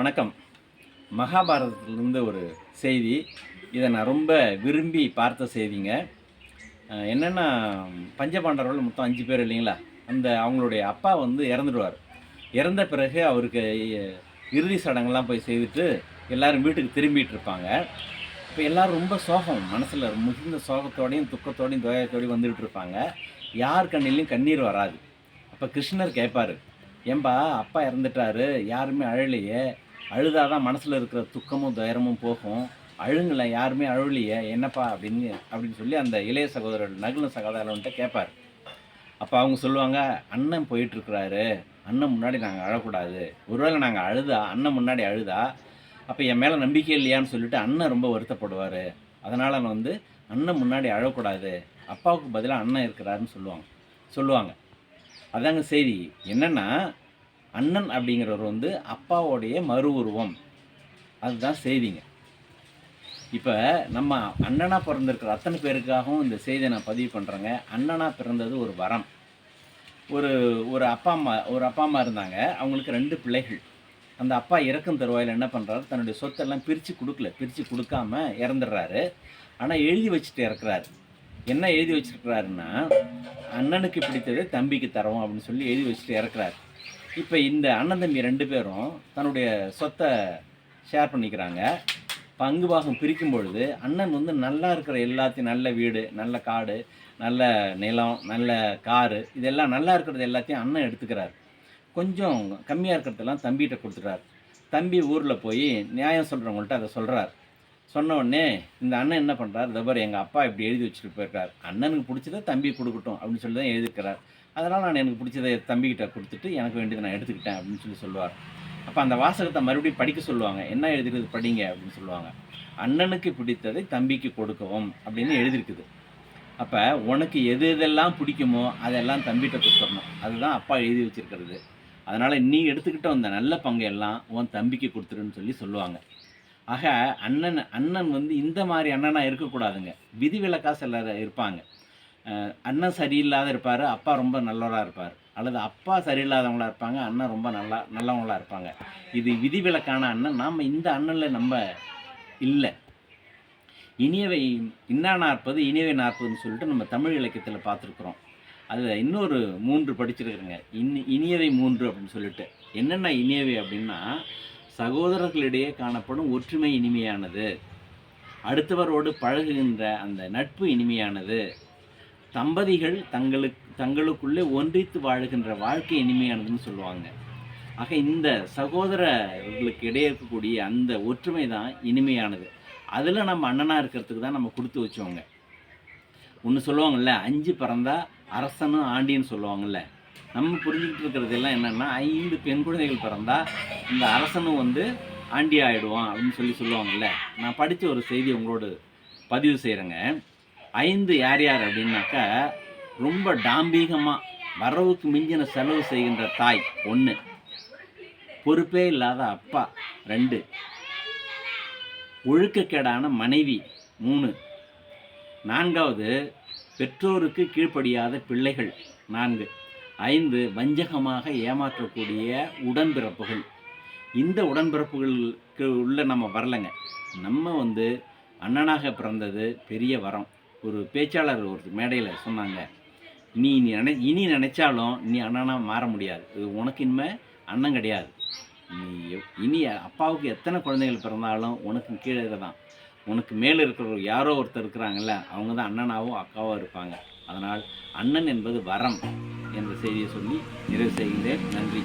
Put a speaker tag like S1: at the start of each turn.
S1: வணக்கம். மகாபாரதத்திலிருந்து ஒரு செய்தி. இதை நான் ரொம்ப விரும்பி பார்த்த செய்திங்க. என்னென்னா பஞ்சபாண்டவர்கள் மொத்தம் அஞ்சு பேர் இல்லைங்களா? அந்த அவங்களுடைய அப்பா வந்து இறந்துடுவார். இறந்த பிறகு அவருக்கு இறுதி சடங்கெல்லாம் போய் செய்துட்டு எல்லாரும் வீட்டுக்கு திரும்பிட்டு இருப்பாங்க. இப்போ எல்லோரும் ரொம்ப சோகம். மனசில் மிகுந்த சோகத்தோடையும் துக்கத்தோடையும் துயரத்தோடையும் வந்துட்டு இருப்பாங்க. யார் கண்ணிலையும் கண்ணீர் வராது. அப்போ கிருஷ்ணர் கேட்பார் ஏம்பா அப்பா இறந்துட்டாரு. யாருமே அழலையே. அழுதாதான் மனசில் இருக்கிற துக்கமும் துயரமும் போகும். அழுங்களேன் யாருமே அழுவலையே என்னப்பா அப்படின்னு அப்படின்னு சொல்லி அந்த இளைய சகோதரர் நகுல சகோதரன்ட்ட கேட்பார் அப்போ அவங்க சொல்லுவாங்க அண்ணன் போயிட்டுருக்கிறாரு. அண்ணன் முன்னாடி நாங்கள் அழக்கூடாது. ஒருவேளை நாங்கள் அழுதா அண்ணன் முன்னாடி அழுதா அப்போ என் மேலே நம்பிக்கை இல்லையான்னு சொல்லிட்டு அண்ணன் ரொம்ப வருத்தப்படுவார். அதனால் நான் வந்து அண்ணன் முன்னாடி அழக்கூடாது. அப்பாவுக்கு பதிலாக அண்ணன் இருக்கிறாருன்னு சொல்லுவாங்க சொல்லுவாங்க. அதாங்க சரி என்னன்னா அண்ணன் அப்படிங்கிறவர் வந்து அப்பாவோடைய மறு உருவம். அதுதான் செய்திங்க. இப்போ நம்ம அண்ணனாக பிறந்திருக்கிற அத்தனை பேருக்காகவும் இந்த செய்தியை நான் பதிவு பண்ணுறேங்க அண்ணனாக பிறந்தது ஒரு வரம். ஒரு ஒரு அப்பா அம்மா ஒரு அப்பா அம்மா இருந்தாங்க. அவங்களுக்கு ரெண்டு பிள்ளைகள். அந்த அப்பா இறக்கும் தருவாயில் என்ன பண்ணுறாரு தன்னுடைய சொத்தெல்லாம் பிரித்து கொடுக்கல. பிரித்து கொடுக்காம இறந்துடுறாரு. ஆனால் எழுதி வச்சுட்டு இறக்குறாரு. என்ன எழுதி வச்சுருக்கிறாருன்னா அண்ணனுக்கு பிடித்ததை தம்பிக்கு தரோம் அப்படின்னு சொல்லி எழுதி வச்சுட்டு இறக்குறாரு. இப்போ இந்த அண்ணன் தம்பி ரெண்டு பேரும் தன்னுடைய சொத்தை ஷேர் பண்ணிக்கிறாங்க. பங்கு பாகம் பிரிக்கும் பொழுது அண்ணன் வந்து நல்லா இருக்கிற எல்லாத்தையும் நல்ல வீடு நல்ல காடு நல்ல நிலம் நல்ல காரு இதெல்லாம் நல்லா இருக்கிறது எல்லாத்தையும் அண்ணன் எடுத்துக்கிறார். கொஞ்சம் கம்மியாக இருக்கிறதெல்லாம் தம்பிகிட்ட கொடுத்துட்றாரு தம்பி ஊரில் போய் நியாயம் சொல்கிறவங்கள்ட்ட அதை சொல்கிறார் சொன்ன உடனே இந்த அண்ணன் என்ன பண்ணுறார் தபர் எங்கள் அப்பா இப்படி எழுதி வச்சுட்டு போயிருக்கார். அண்ணனுக்கு பிடிச்சதை தம்பி கொடுக்கட்டும் அப்படின்னு சொல்லி தான் எழுதிக்கிறார் அதனால் நான் எனக்கு பிடிச்சதை தம்பிக்கிட்ட கொடுத்துட்டு எனக்கு வேண்டியதை நான் எடுத்துக்கிட்டேன் அப்படின்னு சொல்லி சொல்லுவார். அப்போ அந்த வாசகத்தை மறுபடியும் படிக்க சொல்லுவாங்க. என்ன எழுதிருக்குது படிங்க அப்படின்னு சொல்லுவாங்க. அண்ணனுக்கு பிடித்ததை தம்பிக்கு கொடுக்கவும் அப்படின்னு எழுதியிருக்குது. அப்போ உனக்கு எது எதெல்லாம் பிடிக்குமோ அதெல்லாம் தம்பிகிட்ட கொடுத்துடணும். அதுதான் அப்பா எழுதி வச்சிருக்கிறது. அதனால் நீ எடுத்துக்கிட்ட அந்த நல்ல பங்கு எல்லாம் உன் தம்பிக்கு கொடுத்துருன்னு சொல்லி சொல்லுவாங்க. ஆக அண்ணன் அண்ணன் வந்து இந்த மாதிரி அண்ணனாக இருக்கக்கூடாதுங்க. விதிவிலக்காக சிலர் இருப்பாங்க. அண்ணன் சரியில்லாத இருப்பார் அப்பா ரொம்ப நல்லவராக இருப்பார். அல்லது அப்பா சரியில்லாதவங்களா இருப்பாங்க அண்ணன் ரொம்ப நல்லா நல்லவங்களா இருப்பாங்க. இது விதிவிலக்கான அண்ணன். நாம் இந்த அண்ணனில் நம்ம இல்லை. இனியவை இன்னா நாற்பது இனியவை நாற்பதுன்னு சொல்லிட்டு நம்ம தமிழ் இலக்கியத்தில் பார்த்துருக்குறோம். அதில் இன்னொரு மூன்று படிச்சிருக்கிறேங்க. இனி இனியவை மூன்று அப்படின்னு சொல்லிட்டு. என்னென்ன இனியவை அப்படின்னா சகோதரர்களிடையே காணப்படும் ஒற்றுமை இனிமையானது. அடுத்தவரோடு பழகுகின்ற அந்த நட்பு இனிமையானது. தம்பதிகள் தங்களுக்கு தங்களுக்குள்ளே ஒன்றித்து வாழுகின்ற வாழ்க்கை இனிமையானதுன்னு சொல்லுவாங்க. ஆக இந்த சகோதரர்களுக்கு இடையே இருக்கக்கூடிய அந்த ஒற்றுமை தான் இனிமையானது. அதில் நம்ம அண்ணனாக இருக்கிறதுக்கு தான் நம்ம கொடுத்து வச்சோங்க ஒன்று சொல்லுவாங்கல்ல அஞ்சு பிறந்தா அரசனும் ஆண்டின்னு சொல்லுவாங்கள்ல நம்ம புரிஞ்சுக்கிட்டு இருக்கிறது எல்லாம் என்னென்னா ஐந்து பெண் குழந்தைகள் பிறந்தால் இந்த அரசனும் வந்து ஆண்டி ஆகிடுவான் அப்படின்னு சொல்லி சொல்லுவாங்கள்ல நான் படித்த ஒரு செய்தி உங்களோடு பதிவு செய்கிறேங்க ஐந்து யார் யார் அப்படின்னாக்கா ரொம்ப டாம்பீகமாக வரவுக்கு மிஞ்சின செலவு செய்கின்ற தாய் ஒன்று பொறுப்பே இல்லாத அப்பா ரெண்டு. ஒழுக்கக்கேடான மனைவி மூணு. நான்காவது பெற்றோருக்கு கீழ்ப்படியாத பிள்ளைகள் நான்கு. ஐந்து வஞ்சகமாக ஏமாற்றக்கூடிய உடன்பிறப்புகள். இந்த உடன்பிறப்புகளுக்கு உள்ள நம்ம வரலைங்க. நம்ம வந்து அண்ணனாக பிறந்தது பெரிய வரம். ஒரு பேச்சாளர் ஒரு மேடையில் சொன்னாங்க நீ நீ நினை இனி நினச்சாலும் நீ அண்ணனாக மாற முடியாது. இது உனக்கு இனிமே அண்ணன் கிடையாது. நீ இனி அப்பாவுக்கு எத்தனை குழந்தைகள் பிறந்தாலும் உனக்கு கீழே தான் உனக்கு மேலே இருக்கிற யாரோ ஒருத்தர் இருக்கிறாங்கல்ல அவங்க தான் அண்ணனாகவும் அக்காவும் இருப்பாங்க. அதனால் அண்ணன் என்பது வரம் என்ற செய்தியை சொல்லி நிறைவு செய்கின்றேன். நன்றி.